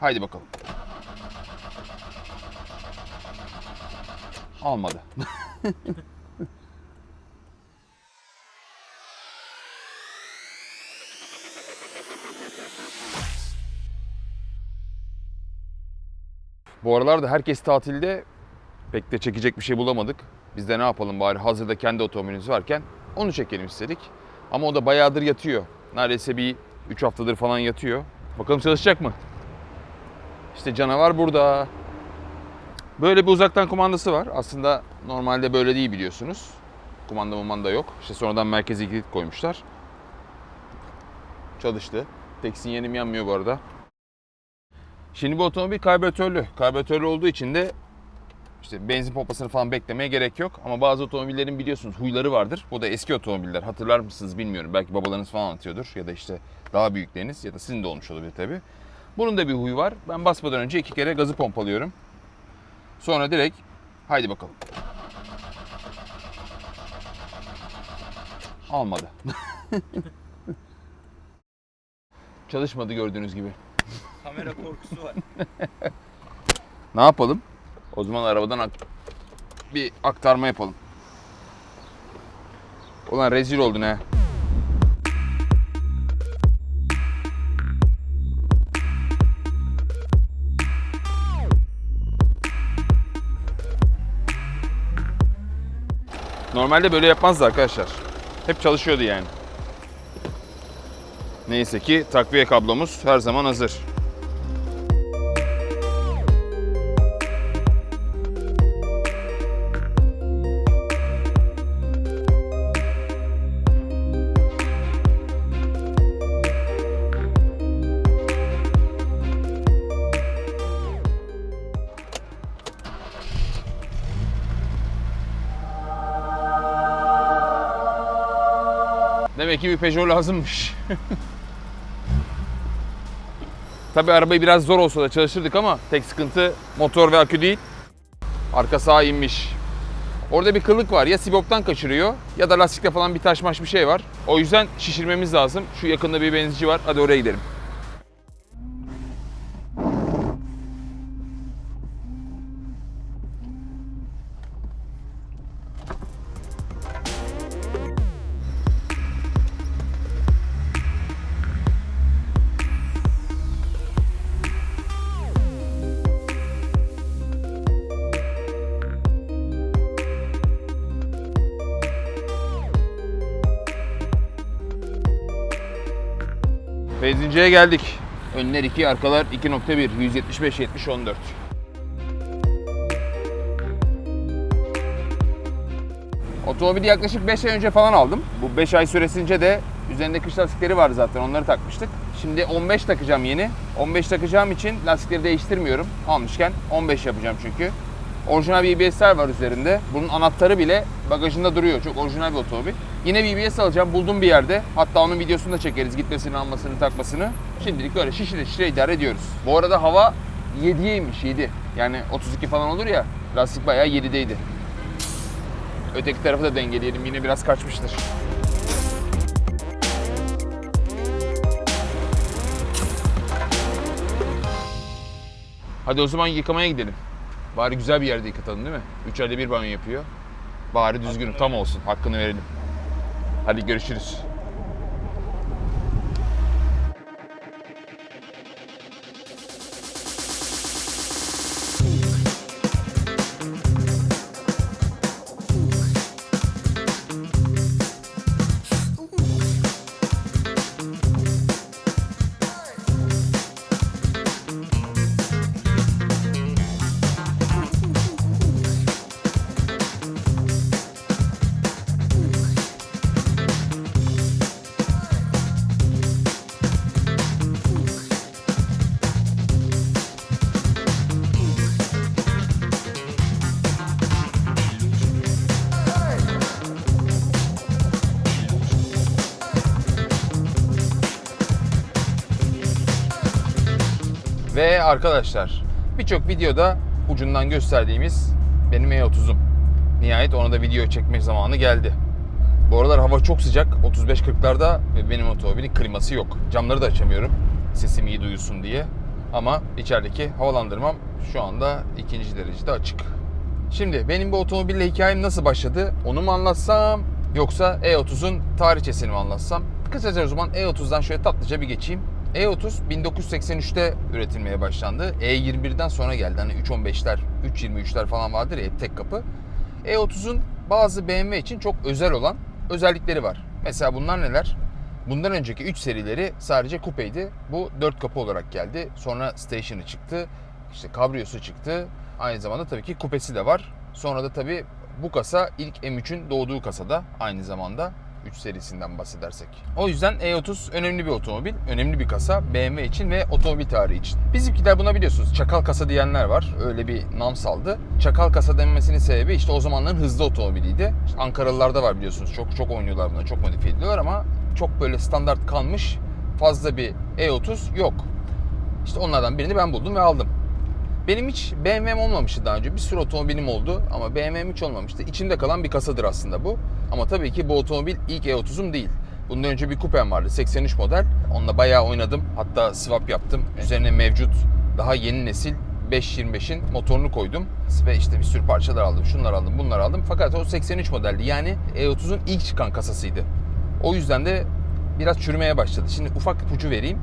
Haydi bakalım. Almadı. Bu aralarda herkes tatilde pek de çekecek bir şey bulamadık. Biz de ne yapalım bari hazırda kendi otomobilimiz varken onu çekelim istedik. Ama o da bayağıdır yatıyor. Neredeyse bir 3 haftadır falan yatıyor. Bakalım çalışacak mı? İşte canavar burada. Böyle bir uzaktan kumandası var. Aslında normalde böyle değil biliyorsunuz. Kumanda mumanda yok. İşte sonradan merkezi kilit koymuşlar. Çalıştı. Tek sinyalim yanmıyor bu arada. Şimdi bu otomobil karbüratörlü. Karbüratörlü olduğu için de işte benzin pompasını falan beklemeye gerek yok. Ama bazı otomobillerin biliyorsunuz huyları vardır. Bu da eski otomobiller. Hatırlar mısınız bilmiyorum. Belki babalarınız falan anlatıyordur. Ya da işte daha büyükleriniz ya da sizin de olmuş olabilir tabii. Bunun da bir huyu var. Ben basmadan önce iki kere gazı pompalıyorum. Sonra direkt haydi bakalım. Almadı. Çalışmadı gördüğünüz gibi. Kamera korkusu var. Ne yapalım? O zaman arabadan ak- bir aktarma yapalım. Ulan rezil oldun ha. Normalde böyle yapmazdı arkadaşlar. Hep çalışıyordu yani. Neyse ki takviye kablomuz her zaman hazır. Demek ki bir Peugeot lazımmış. Tabii arabayı biraz zor olsa da çalıştırdık ama tek sıkıntı motor ve akü değil. Arka sağa inmiş. Orada bir kıllık var. Ya siboptan kaçırıyor ya da lastikte falan bir taşmaş bir şey var. O yüzden şişirmemiz lazım. Şu yakında bir benzinci var. Hadi oraya gidelim. Benzinciye geldik. Önler 2, arkalar 2.1, 175, 70, 14. Otomobili yaklaşık 5 ay önce falan aldım. Bu 5 ay süresince de üzerinde kış lastikleri vardı zaten onları takmıştık. Şimdi 15 takacağım yeni. 15 takacağım için lastikleri değiştirmiyorum. Almışken 15 yapacağım çünkü. Orijinal BBS'ler var üzerinde. Bunun anahtarı bile bagajında duruyor. Çok orijinal bir otomobil. Yine BBS alacağım. Buldum bir yerde. Hatta onun videosunu da çekeriz. Gitmesini, almasını, takmasını. Şimdilik öyle şişire şişire idare ediyoruz. Bu arada hava 7'ye inmiş 7. Yani 32 falan olur ya. Lastik bayağı 7'deydi. Öteki tarafı da dengeleyelim. Yine biraz kaçmıştır. Hadi o zaman yıkamaya gidelim. Bari güzel bir yerde yıkatalım değil mi? Üç ayda bir banyo yapıyor. Bari düzgün tam olsun. Hakkını verelim. Hadi görüşürüz. Ve arkadaşlar birçok videoda ucundan gösterdiğimiz benim E30'um. Nihayet ona da video çekmek zamanı geldi. Bu aralar hava çok sıcak. 35-40'larda ve benim otomobilin kliması yok. Camları da açamıyorum. Sesim iyi duyulsun diye. Ama içerideki havalandırmam şu anda ikinci derecede açık. Şimdi benim bu otomobille hikayem nasıl başladı? Onu mu anlatsam yoksa E30'un tarihçesini mi anlatsam? Kısaca o zaman E30'dan şöyle tatlıca bir geçeyim. E30 1983'te üretilmeye başlandı. E21'den sonra geldi. Hani 315'ler, 323'ler falan vardır ya tek kapı. E30'un bazı BMW için çok özel olan özellikleri var. Mesela bunlar neler? Bundan önceki 3 serileri sadece kupeydi. Bu 4 kapı olarak geldi. Sonra station'ı çıktı. İşte kabriyosu çıktı. Aynı zamanda tabii ki kupesi de var. Sonra da tabii bu kasa ilk M3'ün doğduğu kasada aynı zamanda 3 serisinden bahsedersek. O yüzden E30 önemli bir otomobil, önemli bir kasa BMW için ve otomobil tarihi için. Bizimkiler buna biliyorsunuz çakal kasa diyenler var. Öyle bir nam saldı. Çakal kasa denmesinin sebebi işte o zamanların hızlı otomobiliydi. İşte Ankaralılarda var biliyorsunuz. Çok çok oynuyorlar buna, çok modifiye ediyorlar ama çok böyle standart kalmış fazla bir E30 yok. İşte onlardan birini ben buldum ve aldım. Benim hiç BMW'm olmamıştı daha önce. Bir sürü otomobilim oldu ama BMW'm hiç olmamıştı. İçimde kalan bir kasadır aslında bu. Ama tabii ki bu otomobil ilk E30'um değil. Bundan önce bir kupem vardı 83 model. Onunla bayağı oynadım. Hatta swap yaptım. Üzerine mevcut daha yeni nesil 525'in motorunu koydum. Ve işte bir sürü parçalar aldım. Şunlar aldım, bunlar aldım. Fakat o 83 modeldi. Yani E30'un ilk çıkan kasasıydı. O yüzden de biraz çürümeye başladı. Şimdi ufak ipucu vereyim.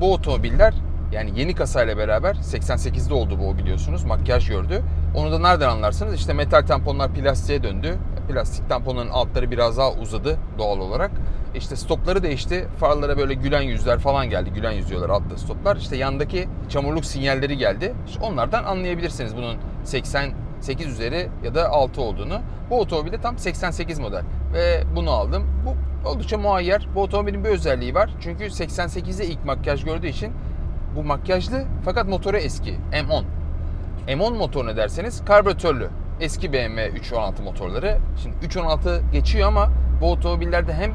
Bu otomobiller yani yeni kasayla beraber 88'de oldu bu biliyorsunuz. Makyaj gördü. Onu da nereden anlarsınız? İşte metal tamponlar plastiğe döndü. Plastik tamponların altları biraz daha uzadı doğal olarak. İşte stopları değişti. Farlara böyle gülen yüzler falan geldi. Gülen yüz diyorlar altta stoplar. İşte yandaki çamurluk sinyalleri geldi. İşte onlardan anlayabilirsiniz bunun 88 üzeri ya da 6 olduğunu. Bu otomobilde tam 88 model. Ve bunu aldım. Bu oldukça muayyer. Bu otomobilin bir özelliği var. Çünkü 88'de ilk makyaj gördüğü için bu makyajlı fakat motoru eski. M10. M10 motor ne derseniz karbüratörlü. Eski BMW 316 motorları. Şimdi 316 geçiyor ama bu otomobillerde hem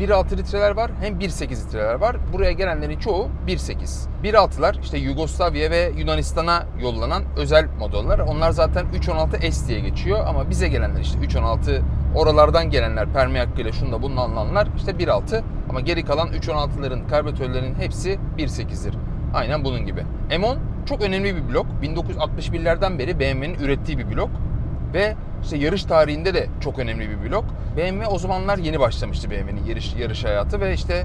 1.6 litreler var hem 1.8 litreler var. Buraya gelenlerin çoğu 1.8. 1.6'lar işte Yugoslavya ve Yunanistan'a yollanan özel modeller. Onlar zaten 316 S diye geçiyor ama bize gelenler işte 316 oralardan gelenler Permi hakkıyla şunda bununla alınanlar işte 1.6 ama geri kalan 316'ların karbüratörlerin hepsi 1.8'dir. Aynen bunun gibi. M10 çok önemli bir blok. 1961'lerden beri BMW'nin ürettiği bir blok. Ve işte yarış tarihinde de çok önemli bir blok. BMW o zamanlar yeni başlamıştı BMW'nin yarış, yarış hayatı ve işte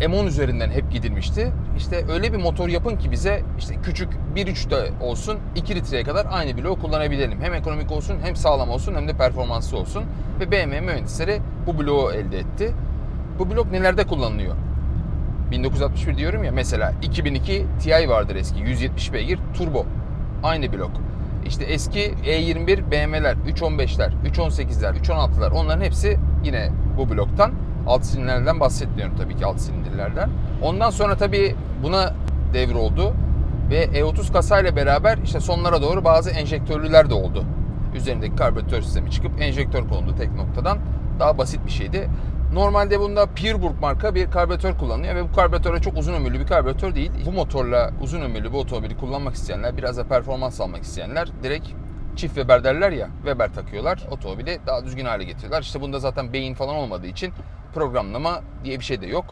M10 üzerinden hep gidilmişti. İşte öyle bir motor yapın ki bize işte küçük 1.3'te olsun 2 litreye kadar aynı bloğu kullanabilelim. Hem ekonomik olsun hem sağlam olsun hem de performanslı olsun. Ve BMW mühendisleri bu bloğu elde etti. Bu blok nelerde kullanılıyor? 1961 diyorum ya mesela 2002 Ti vardır eski 170 beygir turbo aynı blok. İşte eski E21 BMW'ler 315'ler 318'ler 316'lar onların hepsi yine bu bloktan. Alt silindirlerden bahsetmiyorum tabii ki alt silindirlerden. Ondan sonra tabii buna devir oldu ve E30 kasayla beraber işte sonlara doğru bazı enjektörlüler de oldu. Üzerindeki karbüratör sistemi çıkıp enjektör konuldu tek noktadan. Daha basit bir şeydi. Normalde bunda Pierburg marka bir karbüratör kullanılıyor ve bu karbüratör çok uzun ömürlü bir karbüratör değil. Bu motorla uzun ömürlü bu otomobili kullanmak isteyenler, biraz da performans almak isteyenler direkt çift Weber derler ya, Weber takıyorlar. Otomobili daha düzgün hale getiriyorlar. İşte bunda zaten beyin falan olmadığı için programlama diye bir şey de yok.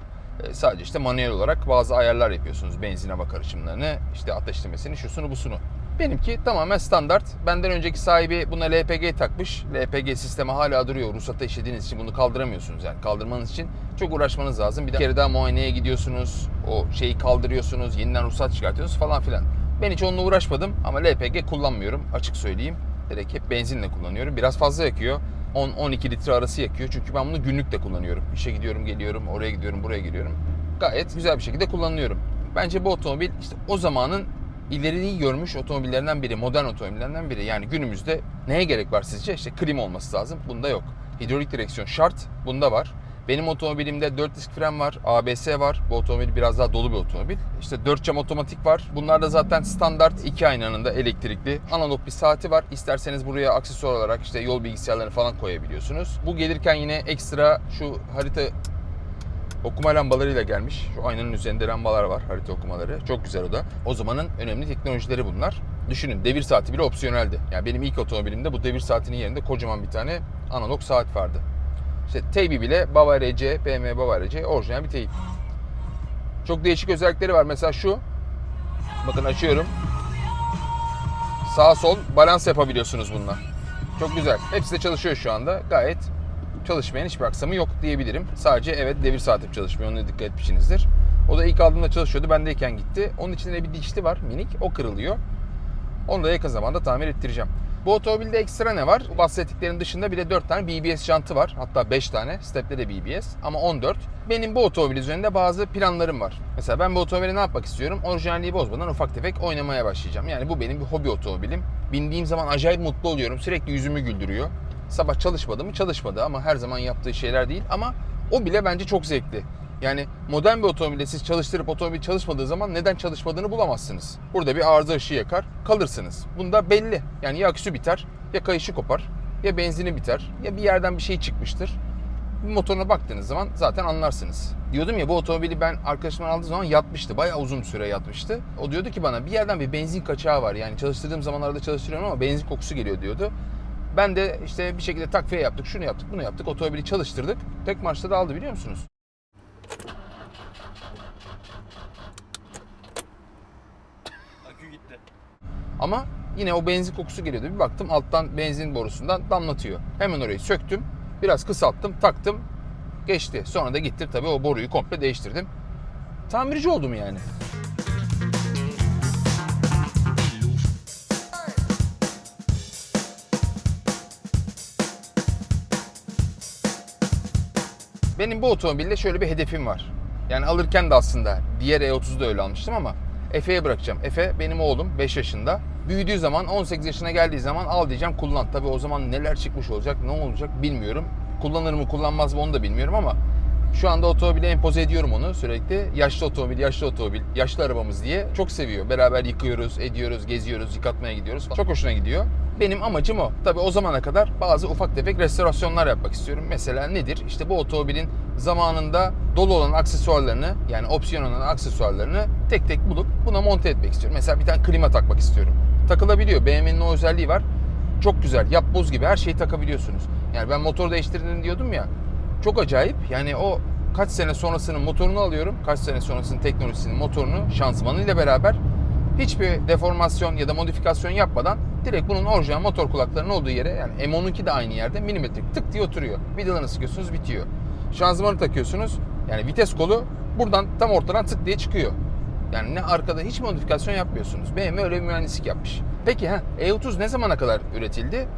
E, Sadece işte manuel olarak bazı ayarlar yapıyorsunuz. Benzin hava karışımlarını, işte ateşlemesini, şusunu busunu. Benimki tamamen standart. Benden önceki sahibi buna LPG takmış. LPG sistemi hala duruyor. Ruhsata işlediğiniz için bunu kaldıramıyorsunuz. Yani kaldırmanız için çok uğraşmanız lazım. Bir de kere daha muayeneye gidiyorsunuz. O şeyi kaldırıyorsunuz. Yeniden ruhsat çıkartıyorsunuz falan filan. Ben hiç onunla uğraşmadım ama LPG kullanmıyorum. Açık söyleyeyim. Direkt hep benzinle kullanıyorum. Biraz fazla yakıyor. 10-12 litre arası yakıyor. Çünkü ben bunu günlük de kullanıyorum. İşe gidiyorum, geliyorum, oraya gidiyorum, buraya geliyorum. Gayet güzel bir şekilde kullanıyorum. Bence bu otomobil işte o zamanın ileriyi görmüş otomobillerinden biri, modern otomobillerinden biri. Yani günümüzde neye gerek var sizce? İşte klima olması lazım. Bunda yok. Hidrolik direksiyon şart. Bunda var. Benim otomobilimde 4 disk fren var, ABS var. Bu otomobil biraz daha dolu bir otomobil. İşte 4 cam otomatik var. Bunlar da zaten standart iki aynanın da elektrikli. Analog bir saati var. İsterseniz buraya aksesuar olarak işte yol bilgisayarlarını falan koyabiliyorsunuz. Bu gelirken yine ekstra şu harita okuma lambalarıyla gelmiş. Şu aynanın üzerinde lambalar var, harita okumaları. Çok güzel o da. O zamanın önemli teknolojileri bunlar. Düşünün devir saati bile opsiyoneldi. Yani benim ilk otomobilimde bu devir saatinin yerinde kocaman bir tane analog saat vardı. İşte teybi bile Bavaria C, BMW Bavaria C orijinal bir teyp. Çok değişik özellikleri var. Mesela şu Bakın açıyorum. Sağ sol balans yapabiliyorsunuz bununla. Çok güzel. Hepsi de çalışıyor şu anda. Gayet çalışmayan hiçbir aksamı yok diyebilirim. Sadece evet devir saati çalışmıyor. Ona dikkat etmişsinizdir. O da ilk aldığımda çalışıyordu. Bendeyken gitti. Onun içinde bir dişli var minik. O kırılıyor. Onu da yakın zamanda tamir ettireceğim. Bu otomobilde ekstra ne var? Bu bahsettiklerin dışında bir de 4 tane BBS jantı var. Hatta 5 tane. Step'te de BBS ama 14. Benim bu otomobil üzerinde bazı planlarım var. Mesela ben bu otomobili ne yapmak istiyorum? Orijinalliği bozmadan ufak tefek oynamaya başlayacağım. Yani bu benim bir hobi otomobilim. Bindiğim zaman acayip mutlu oluyorum. Sürekli yüzümü güldürüyor. Sabah çalışmadı mı? Çalışmadı ama her zaman yaptığı şeyler değil. Ama o bile bence çok zevkli. Yani modern bir otomobilde siz çalıştırıp otomobil çalışmadığı zaman neden çalışmadığını bulamazsınız. Burada bir arıza ışığı yakar, kalırsınız. Bunda belli. Yani ya aküsü biter, ya kayışı kopar, ya benzini biter, ya bir yerden bir şey çıkmıştır. Motoruna baktığınız zaman zaten anlarsınız. Diyordum ya bu otomobili ben arkadaşımdan aldığım zaman yatmıştı. Bayağı uzun süre yatmıştı. O diyordu ki bana bir yerden bir benzin kaçağı var. Yani çalıştırdığım zamanlarda çalıştırıyorum ama benzin kokusu geliyor diyordu. Ben de işte bir şekilde takviye yaptık, şunu yaptık, bunu yaptık. Otomobili çalıştırdık. Tek marşta da aldı biliyor musunuz? Akü gitti. Ama yine o benzin kokusu geliyordu. Bir baktım alttan benzin borusundan damlatıyor. Hemen orayı söktüm. Biraz kısalttım, taktım. Geçti. Sonra da gittim tabii o boruyu komple değiştirdim. Tamirci oldum yani. Benim bu otomobilde şöyle bir hedefim var. Yani alırken de aslında diğer E30'u da öyle almıştım ama Efe'ye bırakacağım. Efe benim oğlum 5 yaşında. Büyüdüğü zaman 18 yaşına geldiği zaman al diyeceğim kullan. Tabii o zaman neler çıkmış olacak ne olacak bilmiyorum. Kullanır mı kullanmaz mı onu da bilmiyorum ama şu anda otomobile empoze ediyorum onu sürekli. Yaşlı otomobil, yaşlı otomobil, yaşlı arabamız diye çok seviyor. Beraber yıkıyoruz, ediyoruz, geziyoruz, yıkatmaya gidiyoruz falan. Çok hoşuna gidiyor. Benim amacım o. Tabii o zamana kadar bazı ufak tefek restorasyonlar yapmak istiyorum. Mesela nedir? İşte bu otomobilin zamanında dolu olan aksesuarlarını yani opsiyon olan aksesuarlarını tek tek bulup buna monte etmek istiyorum. Mesela bir tane klima takmak istiyorum. Takılabiliyor. BMW'nin o özelliği var. Çok güzel. Yap boz gibi her şeyi takabiliyorsunuz. Yani ben motor değiştirdim diyordum ya. Çok acayip. Yani o kaç sene sonrasının motorunu alıyorum. Kaç sene sonrasının teknolojisinin motorunu şanzımanıyla beraber hiçbir deformasyon ya da modifikasyon yapmadan direkt bunun orijinal motor kulaklarının olduğu yere yani M10'unki de aynı yerde milimetrik tık diye oturuyor. Vidalarını sıkıyorsunuz bitiyor. Şanzımanı takıyorsunuz. Yani vites kolu buradan tam ortadan tık diye çıkıyor. Yani ne arkada hiç modifikasyon yapmıyorsunuz. BMW öyle bir mühendislik yapmış. Peki ha E30 ne zamana kadar üretildi?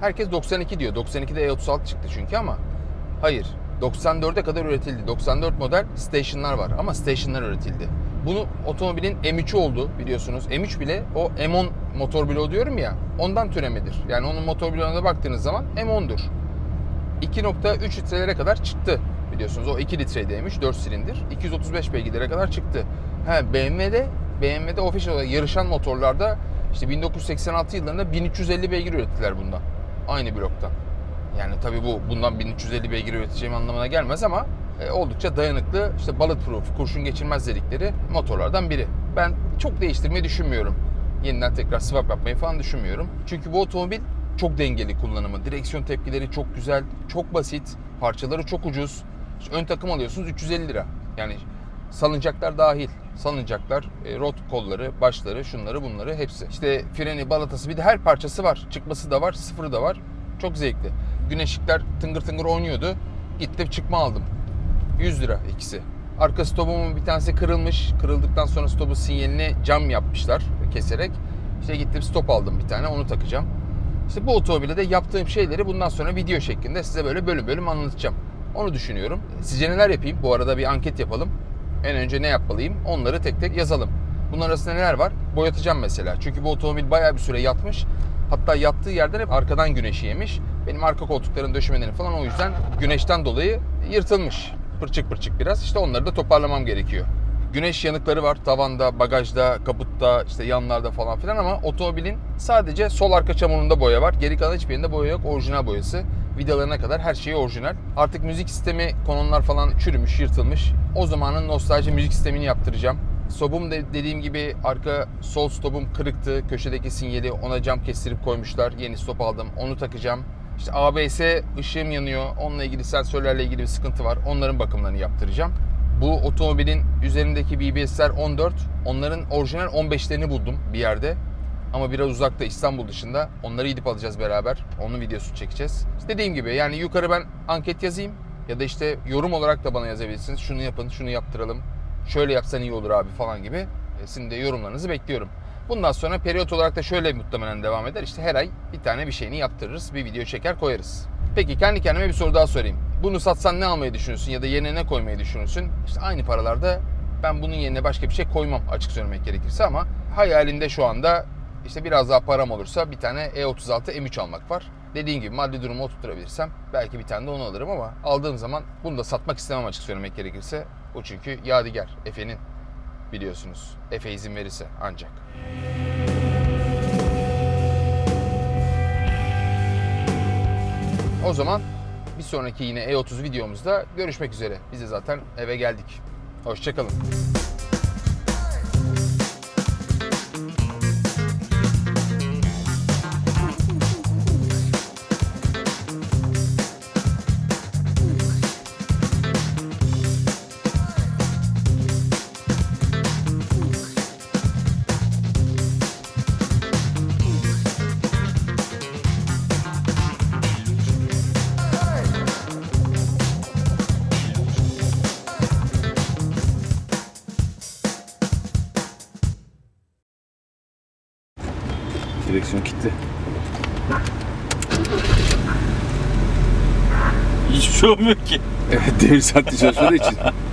Herkes 92 diyor. 92'de E36 çıktı çünkü ama hayır. 94'e kadar üretildi. 94 model stationlar var ama stationlar üretildi. Bunu otomobilin M3'ü oldu biliyorsunuz. M3 bile o M10 motor bloğu diyorum ya ondan türemedir. Yani onun motor bloğuna baktığınız zaman M10'dur. 2.3 litrelere kadar çıktı biliyorsunuz. O 2 litreydi M3 4 silindir. 235 beygirlere kadar çıktı. Ha BMW'de BMW'de official olarak yarışan motorlarda işte 1986 yıllarında 1350 beygir ürettiler bundan. Aynı bloktan. Yani tabii bu bundan 1350 beygir üreteceğim anlamına gelmez ama e, oldukça dayanıklı işte bulletproof, kurşun geçirmez dedikleri motorlardan biri. Ben çok değiştirmeyi düşünmüyorum. Yeniden tekrar swap yapmayı falan düşünmüyorum. Çünkü bu otomobil çok dengeli kullanımı. Direksiyon tepkileri çok güzel, çok basit, parçaları çok ucuz. İşte ön takım alıyorsunuz 350 lira. Yani salıncaklar dahil. Salıncaklar, e, rot kolları, başları, şunları bunları hepsi. İşte freni, balatası bir de her parçası var. Çıkması da var, sıfırı da var. Çok zevkli. Güneşlikler tıngır tıngır oynuyordu. Gittim çıkma aldım. 100 lira ikisi. Arka stopumun bir tanesi kırılmış. Kırıldıktan sonra stopun sinyalini cam yapmışlar keserek. İşte gittim stop aldım bir tane onu takacağım. İşte bu otomobile de yaptığım şeyleri bundan sonra video şeklinde size böyle bölüm bölüm anlatacağım. Onu düşünüyorum. Sizce neler yapayım? Bu arada bir anket yapalım. En önce ne yapmalıyım? Onları tek tek yazalım. Bunun arasında neler var? Boyatacağım mesela. Çünkü bu otomobil bayağı bir süre yatmış. Hatta yattığı yerden hep arkadan güneşi yemiş. Benim arka koltukların döşemeleri falan o yüzden güneşten dolayı yırtılmış. Pırçık pırçık biraz. İşte onları da toparlamam gerekiyor. Güneş yanıkları var tavanda, bagajda, kaputta, işte yanlarda falan filan ama otomobilin sadece sol arka çamurunda boya var. Geri kalan hiçbirinde boya yok. Orijinal boyası. Vidalarına kadar her şeyi orijinal. Artık müzik sistemi konumlar falan çürümüş, yırtılmış. O zamanın nostalji müzik sistemini yaptıracağım. Stopum de dediğim gibi arka sol stopum kırıktı. Köşedeki sinyali ona cam kestirip koymuşlar. Yeni stop aldım. Onu takacağım. İşte ABS ışığım yanıyor. Onunla ilgili sensörlerle ilgili bir sıkıntı var. Onların bakımlarını yaptıracağım. Bu otomobilin üzerindeki BBS'ler 14. Onların orijinal 15'lerini buldum bir yerde. Ama biraz uzakta İstanbul dışında. Onları gidip alacağız beraber. Onun videosunu çekeceğiz. İşte dediğim gibi yani yukarı ben anket yazayım. Ya da işte yorum olarak da bana yazabilirsiniz. Şunu yapın, şunu yaptıralım. Şöyle yapsan iyi olur abi falan gibi. E, Sizin de yorumlarınızı bekliyorum. Bundan sonra periyot olarak da şöyle muhtemelen devam eder. İşte her ay bir tane bir şeyini yaptırırız. Bir video çeker koyarız. Peki kendi kendime bir soru daha sorayım. Bunu satsan ne almayı düşünürsün ya da yerine ne koymayı düşünürsün? İşte aynı paralarda ben bunun yerine başka bir şey koymam açık söylemek gerekirse ama hayalinde şu anda işte biraz daha param olursa bir tane E E36 M3 almak var. Dediğim gibi maddi durumu oturtturabilirsem belki bir tane de onu alırım ama aldığım zaman bunu da satmak istemem açık söylemek gerekirse. O çünkü yadigar Efe'nin biliyorsunuz. Efe izin verirse ancak. O zaman bir sonraki yine E30 videomuzda görüşmek üzere. Biz de zaten eve geldik. Hoşçakalın. Olmuyor ki. Evet demir saatli çalışmadığı için.